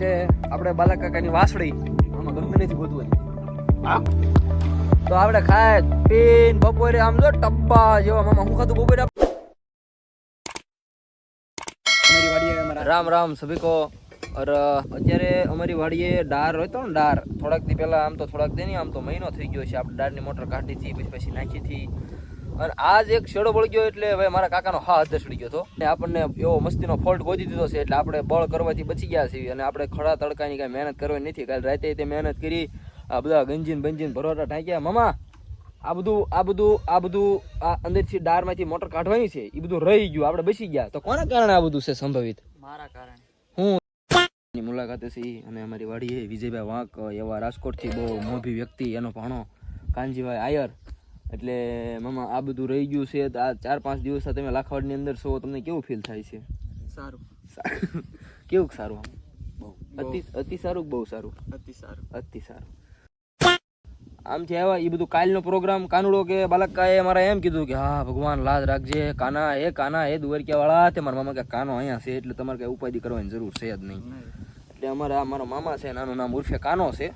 છે આપણે બાલાકાકાની વાસળી આમાં ગમે નથી ગોતવાની હા? તો આપણે ખાય પીન બપોરે આમ જો ટપ્પા જેવા મામા હું ખાધું બપોરે રામ રામ સભીકો. અર અત્યારે અમારી વાડીએ ડાર હતો ને ડાર. થોડાક દી પહેલાં આમ તો થોડાક દી નહીં આમ તો મહિનો થઈ ગયો છે. આપણે ડારની મોટર કાઢી હતી પછી પછી નાખી હતી. અને આજ એક છેડો બળી ગયો એટલે હવે મારા કાકાનો હા હદ સડી ગયો હતો. અને આપણને એવો મસ્તીનો ફોલ્ટ ગોતી દીધો છે એટલે આપણે બળ કરવાથી બચી ગયા છીએ અને આપણે ખડા તડકાની કાંઈ મહેનત કરવાની નથી. કાલે રાતે તે મહેનત કરી આ બધા ગંજીન બંજીન ભરોટા ટાંક્યા મામા આ બધું આ બધું આ બધું આ અંદરથી ડારમાંથી મોટર કાઢવાની છે. એ બધું રહી ગયું. આપણે બચી ગયા. તો કોના કારણે આ બધું છે સંભવિત? મારા કારણે. હું. ની મુલાકાતે છે અને અમારી વાડીએ વિજયભાઈ વાંક એવા રાજકોટથી બહુ મોભી વ્યક્તિ એનો ભાણો કાનજીભાઈ આયર. એટલે મામા આ બધું રહી ગયું છે. તો આ ચાર પાંચ દિવસ તમે લાખવાડની અંદર છો તમને કેવું ફીલ થાય છે? સારું. સારું કેવું સારું? આમ અતિ અતિ સારું બહુ સારું? અતિ સારું. અતિ સારું. આમ આવ્યા એ બધું કાલનો પ્રોગ્રામ કાનુડો કે બાલકાએ મારા એમ કીધું કે હા ભગવાન લાજ રાખજે કાના એ કાના એ દુવરક્યા વાળા તે મારા મામા કે કાનો અહીંયા છે એટલે તમારે કઈ ઉપાધિ કરવાની જરૂર છે જ નહીં. એટલે અમારા મારા મામા છે નાનું નામ ઉર્ફે કાનો છે.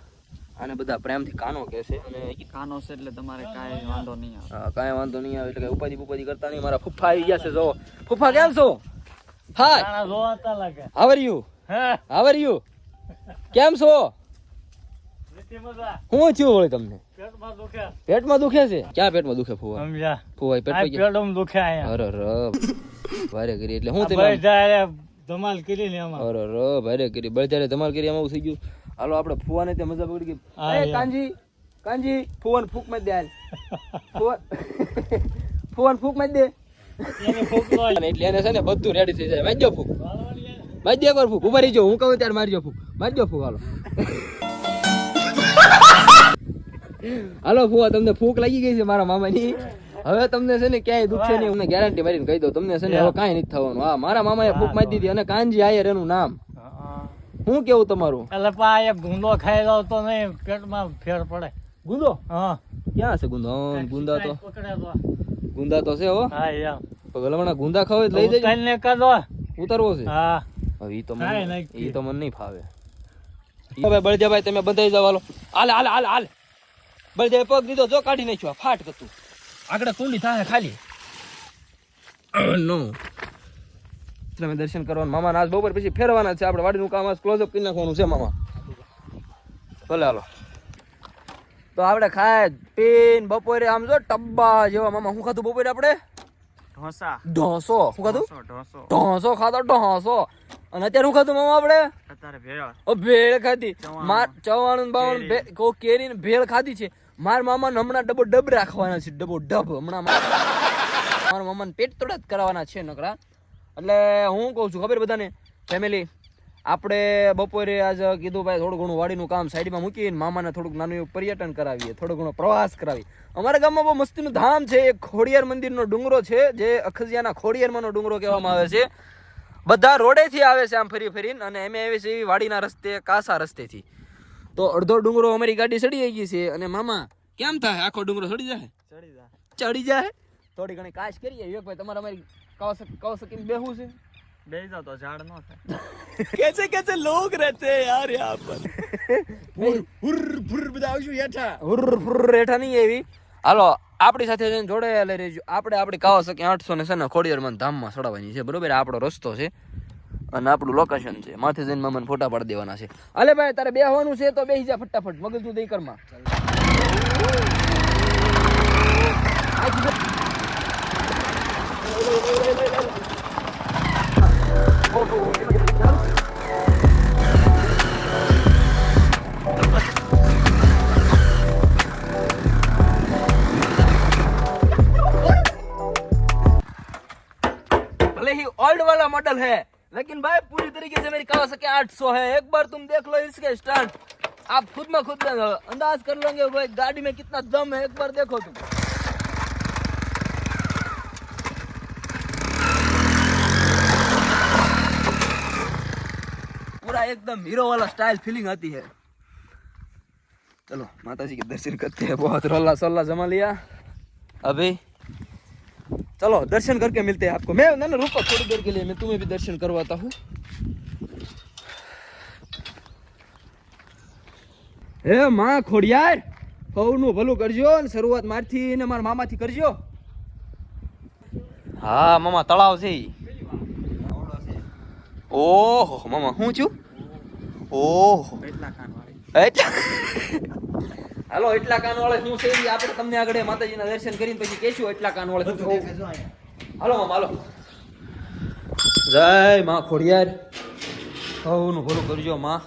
આને બધા પ્રેમથી કાનો કહે છે. અને કાનો છે એટલે તમારે કાંઈ વાંધો નહીં આવે. હા, કાંઈ વાંધો નહીં આવે એટલે ઉપાધિ ઉપાધિ કરતા નહીં. મારા ફુફા આવી ગયા છે જો ફુફા કેમ છો? હાય જોવાતા લાગે. હાવ આર યુ હે? હાવ આર યુ કેમ છો? હું થયું વળી તમને? પેટમાં દુખે. છે? ક્યાં પેટમાં દુખે ફુવા? સમજ્યા. ફુવા પેટ પેટમાં દુખે અરે ર. ભારે કરી એટલે હું તમે ધમાલ કરી ને અરે ર ભારે કરી. બળજારે ધમાલ કરી એમાં થઈ ગયું. હાલો આપણે ફુવાને તે મજા પડી ગઈ. એ. કાંજી કાંજી ફુવાને ફૂકમાં દે હાલ. ફુવા ફુવાને ફૂક મત દે. એટલે એને છે ને બધું રેડી થઈ જાય. મારજો ફૂક. મારજો એકવાર ફૂક. ઊભા રહીજો હું કહું ત્યારે મારજો ફૂક. મારજો ફૂક હાલો. હાલો ફુવા તમને ફૂક લાગી ગઈ છે મારા મામાની? હવે તમને છે ને ક્યાંય દુખશે નહીં અમને ગેરંટી મારીને કહી દઉં. તમને છે ને હવે કાંઈ નથી થવાનું. હા મારા મામાએ ફૂક મારી દીધી અને કાનજી આયર એનું નામ. શું કેવું તમારું? એટલે પા એ ગુંદો ખાઈ જાવ તો નહીં પેટમાં ફેર પડે. ગુંદો? હા. ક્યાં છે ગુંદો? ગુંદા તો ગુંદા તો છે હો. હા એમ. પગલવાના ગુંદા ખાવ લઈ જજો. ઉતારીને કરજો ઉતારવો છે? હા. હવે ઈ તો મને. ઈ તો મને નહીં ફાવે. હવે બળજાભાઈ તમે બંધાઈ જાવ હાલો. હાલ હાલ હાલ હાલ. બળજાભાઈ પગ દીધો જો કાઢી નાખ્યો ફાટ કતું. આગળ કુંડી થાય ખાલી. નો. તમે દર્શન કરવાનું. મામા આજ બપોર પછી ફેરવાના છે. આપણે વાડીનું કામ આજ ક્લોઝઅપ કરી નાખવાનું છે મામા. ભલે હાલો. તો આપણે ખાય પીન બપોરે આમ જો ટબ્બા જેવા. મામા શું ખાધું બપોરે આપણે? ઢોસા. ઢોસો. શું ખાધું? ઢોસો ખાધો ઢોસો. અને અત્યારે શું ખાધું મામા આપણે? અત્યારે ભેળ. ભેળ ખાધી. માર ચવાણું બાવણ બાવણું કો કેરી ને ભેળ ખાધી છે. માર મામાને હમણાં ડબો ડબ રાખવાના છે ડબો ડબ. હમણાં મારા મારા મામાને પેટ તોડા જ કરાવવાના છે નકરા. એટલે હું કહું છું ખબર બધાને? ફેમિલી આપણે બપોરે આજ કીધું ભાઈ થોડું ઘણું વાડીનું કામ સાઈડમાં મૂકીને મામાને થોડુંક નાનું એવું પર્યટન કરાવીએ થોડો ઘણો પ્રવાસ કરાવી અમારા ગામમાં બહુ મસ્તીનું ધામ છે એક ખોડિયાર મંદિરનો ડુંગરો છે જે અખજિયાના ખોડિયારમાંનો ડુંગરો કહેવામાં આવે છે. બધા રોડેથી આવે છે આમ ફરી ફરીને અને એમે આવે છે એવી વાડીના રસ્તે કાસા રસ્તેથી. તો અડધો ડુંગરો અમારી ગાડી ચડી ગઈ છે અને મામા કેમ થાય? આખો ડુંગરો ચડી જાય ચડી જાય ચડી જાય થોડી ઘણી કાશ કરીએ. વિવેકભાઈ તમારે અમારી કવ કવ શકીને બેહું છે? બેહી જાવ તો ઝાડ ન થાય. કેસે કેસે લોગ રહેતે હે યાર યહાં પર. હુર હુર ફુર બધા આવશું હેઠા. હુર ફુર હેઠા નહીં એવી હાલો આપણી સાથે જઈને જોડાયેલા રહેજો. આપણે આપણી કાવ શકીએ આઠસો ને છે ને ખોડિયારમાં ધામમાં ચડાવવાની છે. બરોબર? આપણો રસ્તો છે અને આપણું લોકેશન છે. માથે જઈને મામાને ફોટા પાડી દેવાના છે. અલે ભાઈ તારે બેહવાનું છે તો બેસી જા ફટાફટ. મગજ તું દઈ કરમાં लेकिन भाई, पूरी तरीके से मेरी कावासाकी 800 है। एक बार तुम देख लो इसके स्टंट आप खुद में खुद अंदाज कर लोगे भाई, गाड़ी में कितना दम है। एक बार देखो तुम। पूरा एकदम हीरो वाला स्टाइल फीलिंग आती है। चलो माता जी के दर्शन करते हैं। बहुत रोला सोला जमा लिया। अभी चलो दर्शन करके मिलते हैं आपको मैं ना ना रुको थोड़ी देर के लिए मैं तुम्हें भी दर्शन करवाता हूँ હે માં ખોડિયાર સૌનું ભલું કરજો અને શરૂઆત મારથી ને મારા મામાથી કરજો હા મામા તળાવ છે ઈ. ઓહો મામા હું છું ઓહો એટલા હાલો એટલા કાન વાળે શું છે આપણે તમને આગળ માતાજીના દર્શન કરીને પછી કહેશું એટલા કાન વાળે હાલો મામ હાલો. જય માં ખોડિયાર. સૌનું ભલું કરજો માં.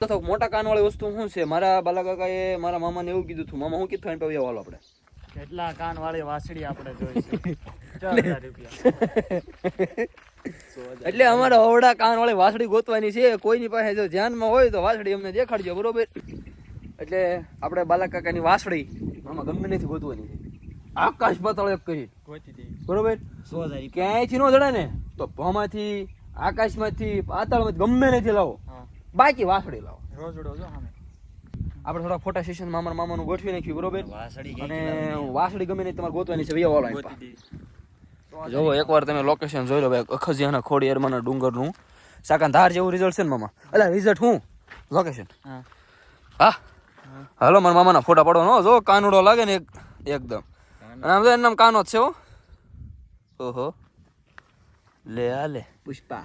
તો મોટા કાન વાળી વસ્તુ શું છે? મારા બાલા એ મારા મામાને એવું કીધું હતું. મામા હું કીધું એને પાવી હાલો આપણે. કેટલા કાન વાળી વાસડી આપણે જોઈ છે ચાર હજાર રૂપિયા. એટલે અમારે અવડા કાન વાળી વાસડી ગોતવાની છે. કોઈની પાસે જો ધ્યાનમાં હોય તો વાસડી અમને દેખાડજો બરોબર? એટલે આપણે બાલક કાકાની વાસડી આમાં ગમે નથી ગોતવાની આકાશ પાતાળ એક કરી. બરોબર? ક્યાંયથી ન જડે ને તો ભમાંથી આકાશમાંથી પાતાળમાંથી ગમે નથી લાવો. બાકી વાસડી લાવો. રોજડો જો સામે. આપણે થોડા ફોટા સેશન મામા મામાનું ગોઠવી નાખ્યું બરોબર? અને વાસળી ગમે નહીં તમારે ગોતવાની છે વાળા ગોતી જોવો એકવાર તમે લોકેશન જોઈ લો ભાઈ અખજિયાના ખોડિયારમાંના ડુંગરનું. સાકાન ધાર જેવું રિઝલ્ટ છે ને મામા? એટલે રિઝલ્ટ હું લોકેશન હા. હા? હાલો મારા મામાના ફોટા પાડો નો જો કાનુડો લાગે ને એકદમ. અને આમ તો એનું નામ કાનો જ છે હો. ઓહો. લે આ લે. પુષ્પા.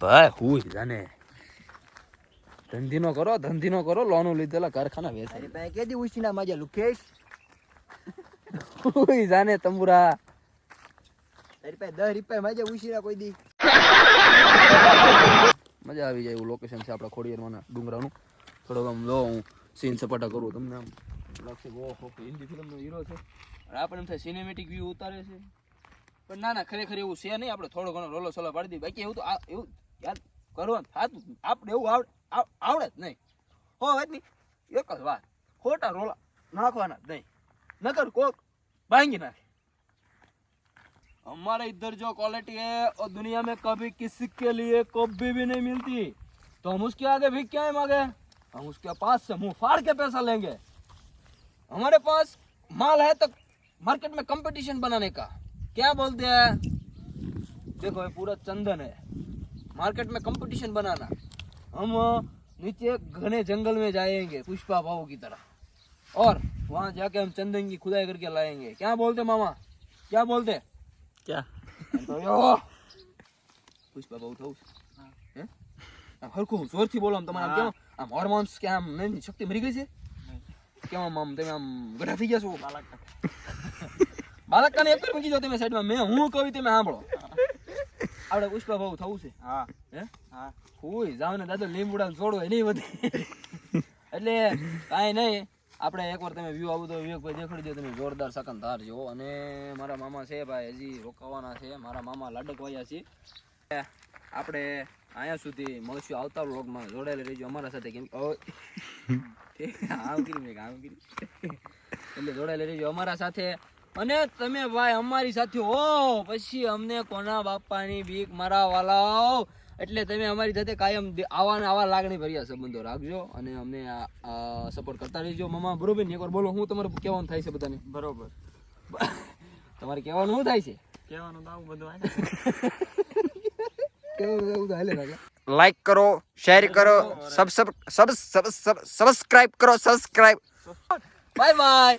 ભાઈ હું જાને ધંધીનો કરો ધંધીનો કરો લોનું લીધેલા કારખાના વેચાય ભાઈ કેદી ઉસીના માજા લુકેશ? ઓય જાને તંબુરા. તારી પાસે દસ રૂપિયા માજે ઉસીના કોઈ દી. મજા આવી જાય એવું લોકેશન છે આપણા ખોડિયારમાં ડુંગરાનું. થોડોક આમ લો હું સીન સપાટા કરું તમને આમ. લાગશે કે ઓહો હિન્દી ફિલ્મનો હીરો છે. અને આપણને એમ થાય સિનેમેટિક વ્યૂ ઉતારે છે. પણ ના ના ખરેખર એવું છે નહીં. આપણે થોડો ઘણો રોલો સોલો પાડી દઈએ. બાકી એવું તો આ એવું યાર કરવાનું થાતું જ. આપણે એવું આવડે આવ- આવડે જ નહીં હો વાત નહીં એક જ વાત ખોટા રોલા નાખવાના જ નહીં નકર કોક ભાંગી નાખે हमारे इधर जो क्वालिटी है और दुनिया में कभी किसी के लिए कभी भी नहीं मिलती तो हम उसके आगे भी क्या मांगे हम उसके पास से मुंह फाड़ के पैसा लेंगे हमारे पास माल है तो मार्केट में कंपटीशन बनाने का क्या बोलते हैं देखो ये पूरा चंदन है मार्केट में कंपटीशन बनाना हम नीचे घने जंगल में जाएंगे पुष्पा भाव की तरह और वहां जाके हम चंदन की खुदाई करके लाएंगे क्या बोलते मामा क्या बोलते ક્યાં તો યો પુષ્પા બહુ થવું છે હે આમ હરખું જોરથી બોલો આમ તમારે આમ કેમ આમ હોર્મોન્સ કે આમ નહીં શક્તિ મરી ગઈ છે કેમ આમ આમ તમે આમ ગઢા થઈ ગયા છો બાલકને એક મૂકી દો તમે સાઈડમાં મેં હું કહું તમે સાંભળો આપણે પુષ્પા ભાવ થવું છે. હા. હે? હા. હોય જાવ ને દાદા લીંબુડા છોડો નહીં વધે. એટલે કાંઈ નહીં આપણે એકવાર તમે વ્યૂ આવું તો વિવેકભાઈ દેખાડી દો તમે જોરદાર સકનધાર જેવો અને મારા મામા છે ભાઈ હજી રોકાવાના છે. મારા મામા લાડકવાયા છે. આપણે અહીંયા સુધી મળશું આવતા વ્લોગમાં. જોડાયેલા રહેજો અમારા સાથે કેમ આમ કરી આમ કરી એટલે જોડાયેલા રહેજો અમારા સાથે. અને તમે ભાઈ અમારી સાથે હો પછી અમને કોના બાપાની બીક મારા વાલાઓ એટલે તમે અમારી સાથે કાયમ આવા ને આવા લાગણી ભર્યા સંબંધો રાખજો અને અમને સપોર્ટ કરતા રહેજો. મામા બરોબર ને એકવાર બોલો હું તમારે કહેવાનું થાય છે બધાને? બરોબર. તમારે કહેવાનું શું થાય છે? કહેવાનું તો આવું બધું આવે કેવું તો હાલે રાખે લાઈક કરો શેર કરો sub sub sub sub subscribe કરો સબસ્ક્રાઇબ બાય બાય